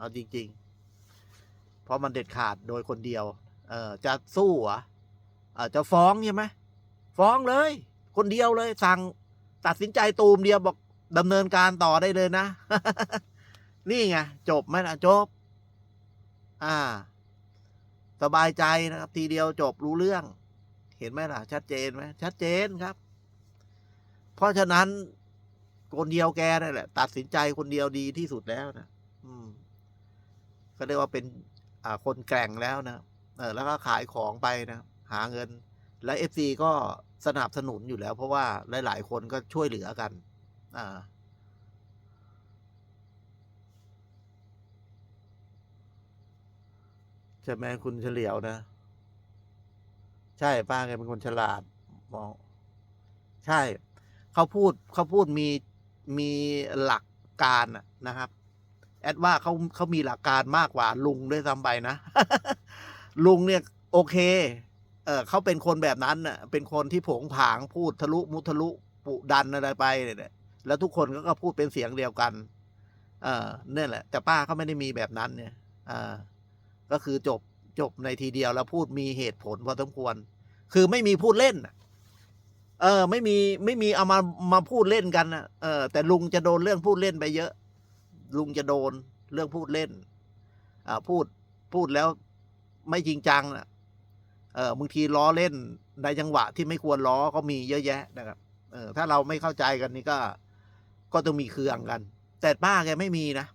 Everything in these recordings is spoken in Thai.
เอาจริง ๆ เพราะมันเด็ดขาดโดยคนเดียว เออจะสู้เหรอเออจะฟ้องใช่ไหมฟ้องเลย คนเดียวเลย สั่งตัดสินใจตูมเดียวบอกดำเนินการต่อได้เลยนะ นี่ไงจบไหมล่ะจบ อ่า สบายใจนะครับ ทีเดียวจบรู้เรื่อง เห็นไหมล่ะ ชัดเจนไหมชัดเจนครับ เพราะฉะนั้นคนเดียวแกนั่นแหละ ตัดสินใจคนเดียวดีที่สุดแล้วนะ ก็เรียกว่าเป็นคนแกร่งแล้วนะเออแล้วก็ขายของไปนะหาเงิน และเอฟซีก็สนับสนุนอยู่แล้ว เพราะว่าหลาย ๆ คนก็ช่วยเหลือกันอ่าใช่ไหมคุณเฉลียวนะ ใช่ป้าแกเป็นคนฉลาดมองใช่ เขาพูดเขาพูดมีมีหลักการนะครับ แอดว่าเขาเขามีหลักการมากกว่าลุงด้วยซ้ำไปนะ ลุงเนี่ยโอเค เออเขาเป็นคนแบบนั้นน่ะ เป็นคนที่ผงผางพูดทะลุมุทะลุปุดันอะไรไปเนี่ยแล้วทุกคนก็ก็พูดเป็นเสียงเดียวกัน เออเนี่ยแหละ แต่ป้าเขาไม่ได้มีแบบนั้นเนี่ยอ่าก็คือจบจบในทีเดียวแล้วพูดมีเหตุผลพอสมควร คือไม่มีพูดเล่นเออ ไม่มีไม่มีเอามามาพูดเล่นกันนะเออแต่ลุงจะโดนเรื่องพูดเล่นไปเยอะ ลุงจะโดนเรื่องพูดเล่นพูดพูดแล้วไม่จริงจังนะเออบางทีล้อเล่นในจังหวะที่ไม่ควรล้อก็มีเยอะแยะนะครับ เออถ้าเราไม่เข้าใจกันนี่ก็ ก็ต้องมีเคืองกัน แต่ป้าแกไม่มีนะ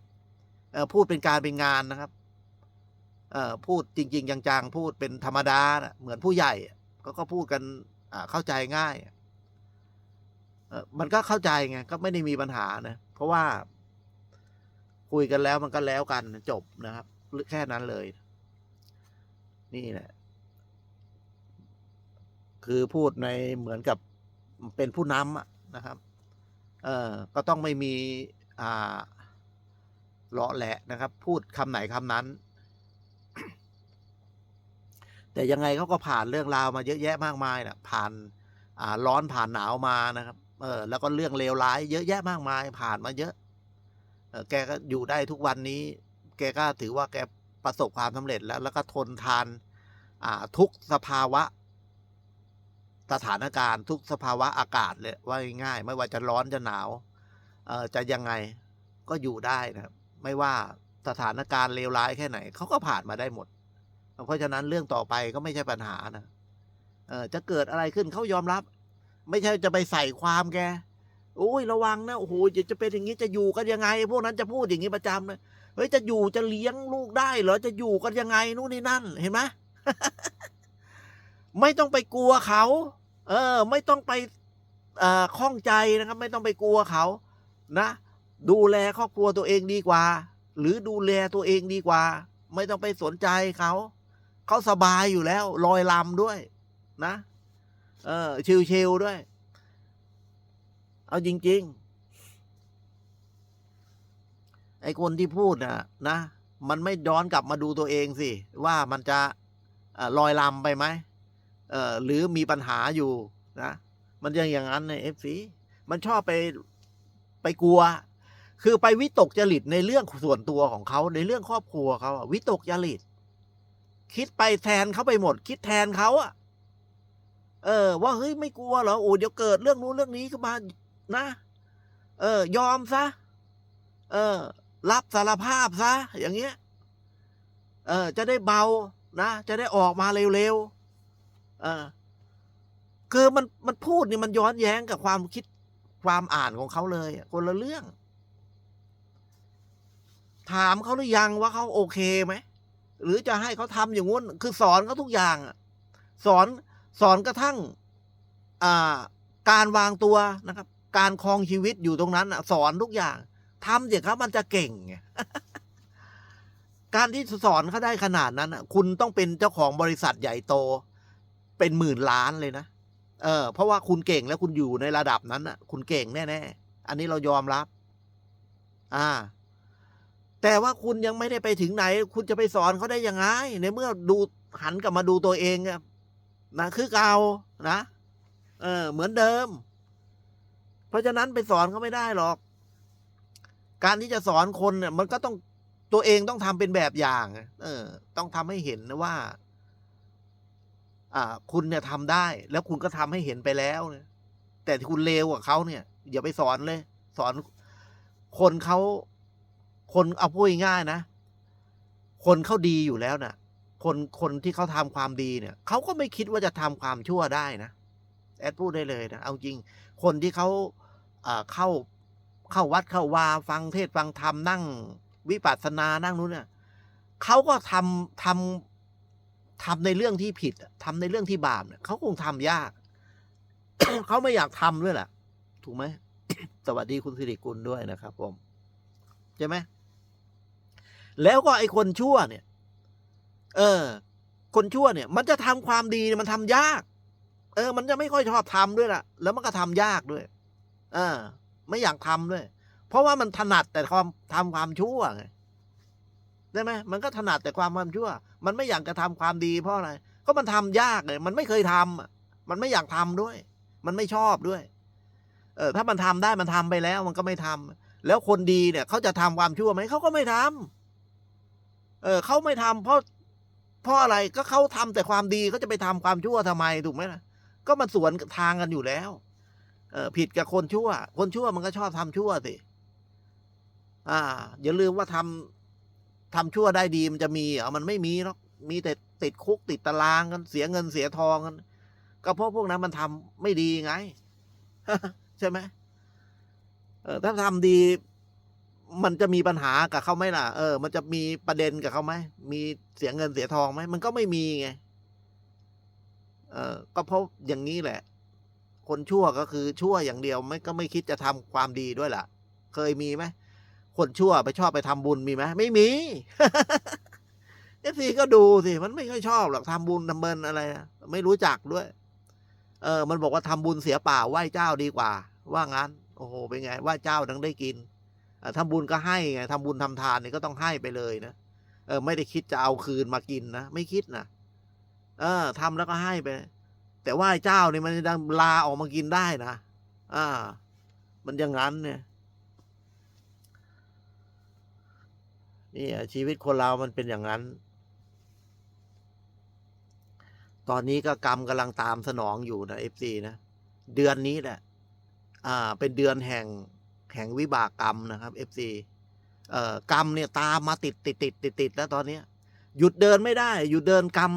เออพูดเป็นการเป็นงานนะครับ เออพูดจริง ๆ จังๆพูดเป็นธรรมดานะเหมือนผู้ใหญ่ก็ก็พูดกันอ่าเข้าใจง่าย เออมันก็เข้าใจไงก็ไม่ได้มีปัญหานะเพราะว่า คุยกันแล้วมันก็แล้วกันจบนะครับแค่นั้นเลย นี่แหละ คือพูดในเหมือนกับเป็นผู้นำอะนะครับ เออก็ต้องไม่มี อ่าเลาะแหละนะครับ พูดคำไหนคำนั้น แต่ยังไงเขาก็ผ่านเรื่องราวมาเยอะแยะมากมายนะผ่านอ่าร้อนผ่านหนาวมานะครับ เออ แล้วก็เรื่องเลวร้าย เยอะแยะมากมาย ผ่านมาเยอะ แกก็อยู่ได้ทุกวันนี้ แกก็ถือว่าแกประสบความสำเร็จแล้ว แล้วก็ทนทานอ่าทุกสภาวะ สถานการณ์ ทุกสภาวะอากาศเลยว่าง่าย ไม่ว่าจะร้อนจะหนาวเอจะยังไงก็อยู่ได้นะครับไม่ว่าสถานการณ์เลวร้ายแค่ไหนเขาก็ผ่านมาได้หมด เพราะฉะนั้นเรื่องต่อไปก็ไม่ใช่ปัญหานะเอจะเกิดอะไรขึ้นเขายอมรับ ไม่ใช่จะไปใส่ความแก โอ้ยระวังนะโอ้โหจะจะเป็นอย่างนี้จะอยู่กันยังไง พวกนั้นจะพูดอย่างนี้ประจำเลยเฮ้ยจะอยู่จะเลี้ยงลูกได้เหรอจะอยู่กันยังไงนู่นนี่นั่นเห็นไหมไม่ต้องไปกลัวเขา เออ ไม่ต้องไปเอ่อข้องใจนะครับ ไม่ต้องไปกลัวเขา นะ ดูแลครอบครัวตัวเองดีกว่า หรือดูแลตัวเองดีกว่า ไม่ต้องไปสนใจเขาเขาสบายอยู่แล้วลอยลำด้วย นะ เออชิวๆด้วย เอาจริง ๆ ไอ้คนที่พูดนะนะ มันไม่ย้อนกลับมาดูตัวเองสิ ว่ามันจะลอยลำไปไหมเออหรือมีปัญหาอยู่นะ มันยังอย่างนั้นในเอฟซีมันชอบไปไปกลัว คือไปวิตกจริตในเรื่องส่วนตัวของเขาในเรื่องครอบครัวเขาวิตกจริตคิดไปแทนเขาไปหมด คิดแทนเขาอะเออ ว่าเฮ้ยไม่กลัวเหรอโอ้เดี๋ยวเกิดเรื่องนู้นเรื่องนี้ขึ้นมา นะ เออ ยอมซะ เออ รับสารภาพซะ อย่างเงี้ย เออ จะได้เบา นะ จะได้ออกมาเร็วๆ เออ คือมัน มันพูดนี่มันย้อนแย้งกับความคิด ความอ่านของเขาเลย คนละเรื่อง ถามเขาหรือยังว่าเขาโอเคไหม หรือจะให้เขาทำอย่างงู้น คือสอนเขาทุกอย่างสอน สอนกระทั่ง อ่าการวางตัวนะครับ การครองชีวิตอยู่ตรงนั้นสอนทุกอย่างทำเดี๋ยวครับมันจะเก่ง การที่สอนเขาได้ขนาดนั้นคุณต้องเป็นเจ้าของบริษัทใหญ่โต เป็นหมื่นล้านเลยนะเออ เพราะว่าคุณเก่งแล้วคุณอยู่ในระดับนั้นคุณเก่งแน่ๆอันนี้เรายอมรับ อ่า แต่ว่าคุณยังไม่ได้ไปถึงไหน คุณจะไปสอนเขาได้ยังไงในเมื่อดูหันกลับมาดูตัวเองนะคือเก่านะเออ เหมือนเดิม ราะฉะนั้นไปสอนเขาไม่ได้หรอก การที่จะสอนคนเนี่ย มันก็ต้องตัวเองต้องทำเป็นแบบอย่าง เออ ต้องทำให้เห็นนะว่า อ่า คุณเนี่ยทำได้ แล้วคุณก็ทำให้เห็นไปแล้วแต่ที่คุณเลวกว่าเขาเนี่ยอย่าไปสอนเลย สอนคนเขาคนเอาพูดง่ายนะคนเขาดีอยู่แล้วน่ะ คนคนที่เขาทำความดีเนี่ยเขาก็ไม่คิดว่าจะทำความชั่วได้นะแอดพูดได้เลยนะเอาจริง คนที่เขา เข้าเข้าวัดเข้าวาฟังเทศฟังธรรมนั่ง วิปัสสนานั่งนู้นเนี่ยเขาก็ทำทำทำในเรื่องที่ผิดอะทำในเรื่องที่บาปเนี่ยเขาคงทำยากเขาไม่อยากทำด้วยแหละถูกไหมสวัสดีคุณสิริกุลด้วยนะครับ ผมใช่ไหมแล้วก็ไอ้คนชั่วเนี่ย เออ คนชั่วเนี่ย มันจะทำความดีมันทำยาก เออ มันจะไม่ค่อยชอบทำด้วยล่ะ แล้วมันก็ทำยากด้วย เออ ไม่อยากทำด้วย เพราะว่ามันถนัดแต่ความทำความชั่วไงได้ไหมมันก็ถนัดแต่ความความชั่ว มันไม่อยากจะทำความดีเพราะอะไรก็มันทำยากเลย มันไม่เคยทำมันไม่อยากทำด้วย มันไม่ชอบด้วย เออ ถ้ามันทำได้มันทำไปแล้ว มันก็ไม่ทำแล้วคนดีเนี่ยเขาจะทำความชั่วไหมเขาก็ไม่ทำเออเขาไม่ทำเพราะเพราะอะไรก็เขาทำแต่ความดีเขาจะไปทำความชั่วทำไมถูกไหมล่ะก็มันสวนทางกันอยู่แล้ว เออผิดกับคนชั่ว คนชั่วมันก็ชอบทำชั่วสิ อ่า อย่าลืมว่าทำทำชั่วได้ดีมันจะมีเหรอมันไม่มีหรอกมีแต่ติดคุกติดตารางกันเสียเงินเสียทองกันก็เพราะพวกนั้นมันทำไม่ดีไงใช่ไหมเออถ้าทำดี มันจะมีปัญหากับเขาไหมล่ะ เออ มันจะมีประเด็นกับเขาไหมมีเสียเงินเสียทองไหมมันก็ไม่มีไงเออก็เพราะอย่างนี้แหละ คนชั่วก็คือชั่วอย่างเดียวไม่ก็ไม่คิดจะทำความดีด้วยล่ะ เคยมีไหมคนชั่วไปชอบไปทำบุญมีไหมไม่มีเอฟซีก็ดูสิมันไม่ค่อยชอบหรอกทำบุญทำเบินอะไรไม่รู้จักด้วย เออ มันบอกว่าทำบุญเสียเปล่าไหว้เจ้าดีกว่า ว่างั้น โอ้โหเป็นไงไหว้เจ้าดังได้กินอ่าทำบุญก็ให้ไงทำบุญทำทานเนี่ยก็ต้องให้ไปเลยนะเออ ไม่ได้คิดจะเอาคืนมากินนะไม่คิดนะเออทำแล้วก็ให้ไป แต่ไหว้เจ้าเนี่ยมันจะลาออกมากินได้นะ อ่า มันอย่างนั้นเนี่ย นี่ชีวิตคนเรามันเป็นอย่างนั้น ตอนนี้ก็กรรมกำลังตามสนองอยู่นะเอฟซีนะ เดือนนี้แหละ อ่า เป็นเดือนแห่งแห่งวิบากกรรมนะครับเอฟซีเอ่อกรรมเนี่ยตามมาติดติดติดติดติดแล้วตอนนี้หยุดเดินไม่ได้ หยุดเดินกรรม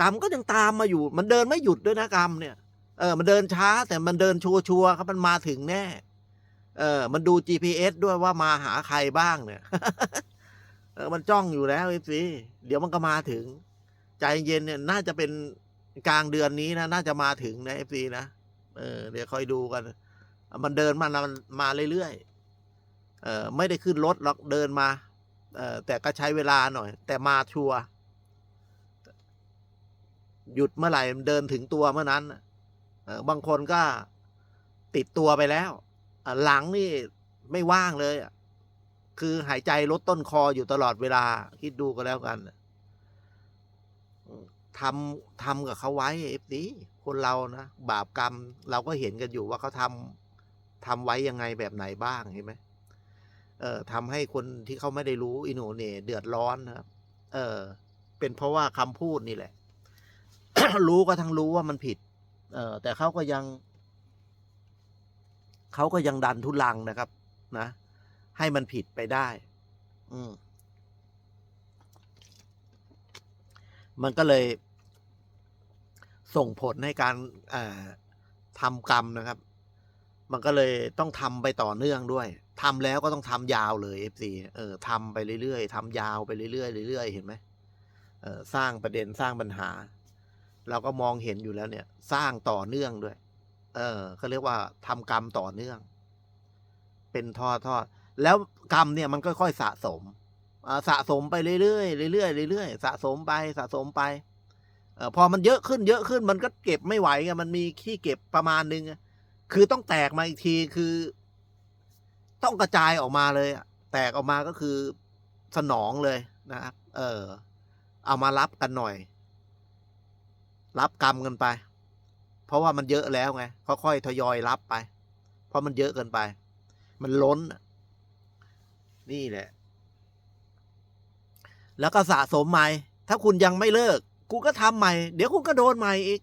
กรรมก็ยังตามมาอยู่ มันเดินไม่หยุดด้วยนะกรรมเนี่ย เออ มันเดินช้า แต่มันเดินชัวชัวร์ครับ มันมาถึงแน่ เออ มันดู GPS ด้วยว่ามาหาใครบ้างเนี่ย เออ มันจ้องอยู่แล้วเอฟซีเดี๋ยวมันก็มาถึง ใจเย็นเนี่ย น่าจะเป็นกลางเดือนนี้นะ น่าจะมาถึงนะเอฟซีนะ เออ เดี๋ยวคอยดูกัน มันเดินมามันมาเรื่อยๆ เออ ไม่ได้ขึ้นรถหรอก เดินมา เออแต่ก็ใช้เวลาหน่อย แต่มาชัวร์ หยุดเมื่อไหร่เดินถึงตัวเมื่อนั้นบางคนก็ติดตัวไปแล้วหลังนี่ไม่ว่างเลยคือหายใจลดต้นคออยู่ตลอดเวลา คิดดูก็แล้วกันทำทำกับเขาไว้เอฟซีคนเรานะบาปกรรม เราก็เห็นกันอยู่ว่าเขาทำทำไว้ยังไงแบบไหนบ้างเห็นไหมเออทำให้คนที่เขาไม่ได้รู้อินโนเน่เดือดร้อนนะครับเออเป็นเพราะว่าคำพูดนี่แหละ รู้ก็ทั้งรู้ว่ามันผิด เออแต่เขาก็ยังเขาก็ยังดันทุลังนะครับ นะ ให้มันผิดไปได้ อืมมันก็เลยส่งผลให้การทำกรรมนะครับ มันก็เลยต้องทำไปต่อเนื่องด้วยทำแล้วก็ต้องทำยาวเลยเอฟซีเออทำไปเรื่อยๆทำยาวไปเรื่อยๆเรื่อยๆเห็นไหมเออสร้างประเด็นสร้างปัญหา เราก็มองเห็นอยู่แล้วเนี่ย สร้างต่อเนื่องด้วย เออเขาเรียกว่าทำกรรมต่อเนื่อง เป็นทอดทอดแล้วกรรมเนี่ยมันค่อยๆสะสมสะสมไปเรื่อยๆเรื่อยๆเรื่อยๆสะสมไปสะสมไปอพอมันเยอะขึ้นเยอะขึ้นมันก็เก็บไม่ไหวไงมันมีที่เก็บประมาณนึงคือต้องแตกมาอีกทีคือ ต้องกระจายออกมาเลยแตกออกมาก็คือสนองเลยนะครับ เออ เอามารับกันหน่อย รับกรรมกันไป เพราะว่ามันเยอะแล้วไงค่อยๆทยอยรับไป เพราะมันเยอะเกินไป มันล้น นี่แหละ แล้วก็สะสมใหม่ ถ้าคุณยังไม่เลิก กูก็ทำใหม่ เดี๋ยวคุณก็โดนใหม่อีก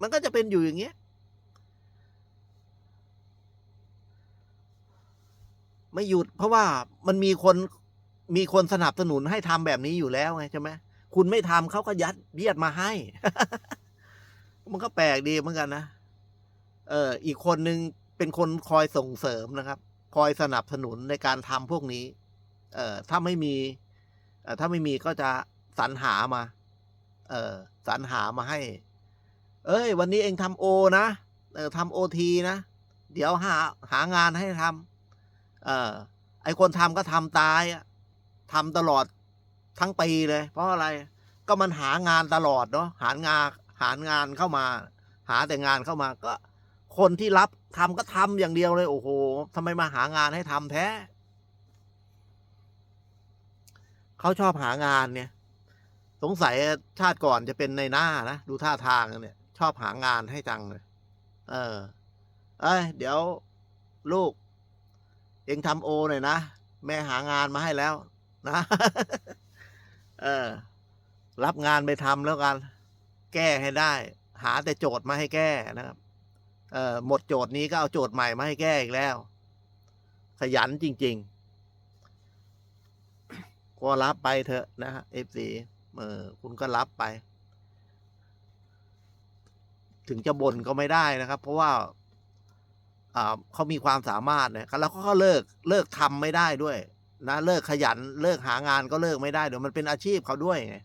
มันก็จะเป็นอยู่อย่างเงี้ย ไม่หยุดเพราะว่ามันมีคนมีคนสนับสนุนให้ทำแบบนี้อยู่แล้วไงใช่ไหม คุณไม่ทำเขาก็ยัดเยียดมาให้ มันก็แปลกดีเหมือนกันนะเอออีกคนนึงเป็นคนคอยส่งเสริมนะครับ คอยสนับสนุนในการทำพวกนี้ เออถ้าไม่มีเออถ้าไม่มีก็จะสรรหามา เออสรรหามาให้ เอ้ย วันนี้เองทำโอนะเออทำโอทีนะ เดี๋ยวหาหางานให้ทำเออไอคนทำก็ทำตายอะทำตลอด ทั้งปีเลย เพราะอะไรก็มันหางานตลอดเนาะหางานหางานเข้ามา หาแต่งานเข้ามาก็ คนที่รับทำก็ทำอย่างเดียวเลยโอ้โหทำไมมาหางานให้ทำแท้เขาชอบหางานเนี่ย สงสัยชาติก่อนจะเป็นในหน้านะดูท่าทางเนี่ย ชอบหางานให้จังเลยเออ เอ้ยเดี๋ยวลูก เองทำโอหน่อยนะ แม่หางานมาให้แล้วนะ เออ รับงานไปทำแล้วกัน แก้ให้ได้ หาแต่โจทย์มาให้แก้นะครับ เออหมดโจทย์นี้ก็เอาโจทย์ใหม่มาให้แก้อีกแล้ว ขยันจริง ๆ ก็รับไปเถอะนะฮะเอฟซีเออคุณก็รับไป ถึงจะบ่นก็ไม่ได้นะครับ เพราะว่าอ่าเขามีความสามารถนี่ยแล้วเขาก็เลิกเลิกทำไม่ได้ด้วย นะเลิกขยันเลิกหางานก็เลิกไม่ได้เดี๋ยวมันเป็นอาชีพเขาด้วยไง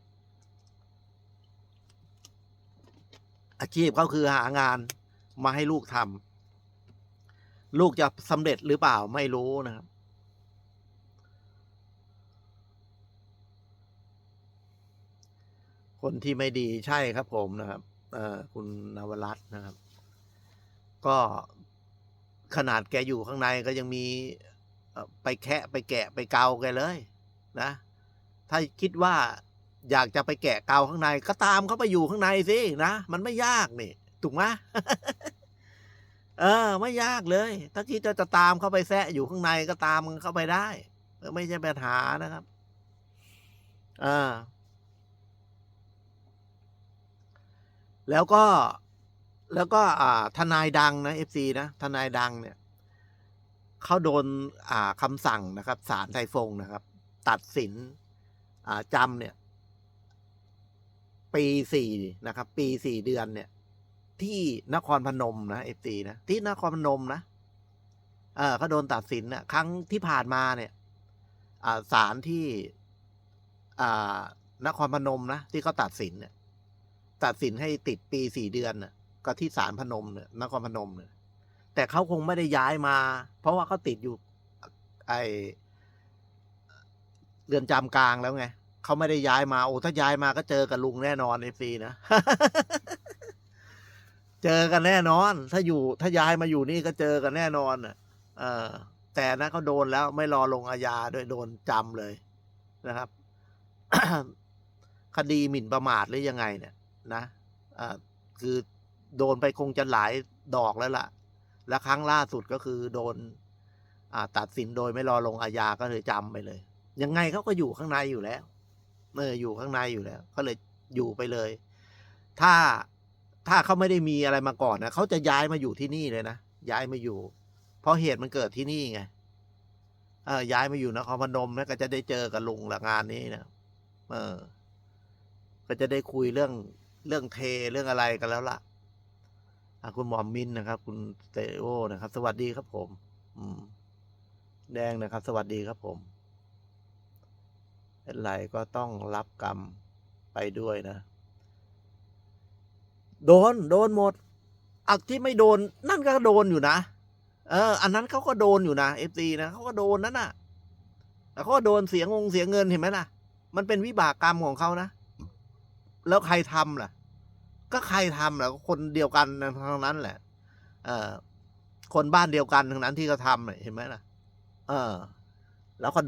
อาชีพเขาคือหางานมาให้ลูกทำลูกจะสำเร็จหรือเปล่าไม่รู้นะครับคนที่ไม่ดีใช่ครับผมนะครับคุณนวรัตน์นะครับ ก็ขนาดแกอยู่ข้างในก็ยังมี ไปแคะไปแกะไปเกาแกเลยนะ ถ้าคิดว่าอยากจะไปแกะเกาข้างใน ก็ตามเขาไปอยู่ข้างในสินะ มันไม่ยากนี่ถูกไหมเออ ไม่ยากเลย ถ้าคิดจะจะตามเข้าไปแซะอยู่ข้างในก็ตามมันเข้าไปได้ไม่ใช่ปัญหานะครับอ่าแล้วก็แล้วก็อ่าทนายดังนะเอฟซีนะทนายดังเนี่ย เขาโดนอ่าคำสั่งนะครับศาลไทฟงนะครับ ตัดสินอ่าจำเนี่ย ปีสี่นะครับ ปีสี่เดือนเนี่ย ที่นครพนมนะเอฟซีนะที่นครพนมนะเออเขาโดนตัดสินนะครั้งที่ผ่านมาเนี่ยศาลที่อ่านครพนมนะที่เขาตัดสินเนี่ย ตัดสินให้ติดปีสี่เดือนน่ะก็ที่ศาลพนมเนี่ยนครพนมเนี่ย แต่เขาคงไม่ได้ย้ายมา เพราะว่าเขาติดอยู่ไอเรือนจำกลางแล้วไงเขาไม่ได้ย้ายมาโอ้ถ้าย้ายมาก็เจอกับลุงแน่นอนเอฟซีนะเจอกันแน่นอน ถ้าอยู่ ถ้าย้ายมาอยู่นี่ก็เจอกันแน่นอนอะเออ แต่นะเขาโดนแล้วไม่รอลงอาญาด้วยโดนจำเลยนะครับ คดีหมิ่นประมาทหรือยังไงเนี่ย นะอ่าคือโดนไปคงจะหลายดอกแล้วล่ะ และครั้งล่าสุดก็คือโดนตัดสินโดยไม่รอลงอาญาก็เลยจำไปเลย ยังไงเขาก็อยู่ข้างในอยู่แล้วเอออยู่ข้างในอยู่แล้วก็เลยอยู่ไปเลย ถ้าถ้าเขาไม่ได้มีอะไรมาก่อนนะเขาจะย้ายมาอยู่ที่นี่เลยนะย้ายมาอยู่ เพราะเหตุมันเกิดที่นี่ไงเออย้ายมาอยู่นครพนมนะก็จะได้เจอกับลุงละงานนี้นะเออ ก็จะได้คุยเรื่องเรื่องเทเรื่องอะไรกันแล้วละ่ะ คุณหมอมมินนะครับ คุณเตโอนะครับ สวัสดีครับผม อืม แดงนะครับ สวัสดีครับผมเป็ไรก็ต้องรับกรรมไปด้วยนะ โดน โดนหมดอักที่ไม่โดน นั่นก็โดนอยู่นะ เออ อันนั้นเขาก็โดนอยู่นะเอฟซีนะเขาก็โดนนั่นน่ะแต่เขาก็โดนเสียงงเสียเงินเห็นไหมล่ะ มันเป็นวิบากกรรมของเขานะ แล้วใครทำล่ะ ก็ใครทำแหละก็คนเดียวกันทั้งนั้นแหละ เออคนบ้านเดียวกันทั้งนั้นที่เขาทำเห็นไหมล่ะ เออ แล้วก็โด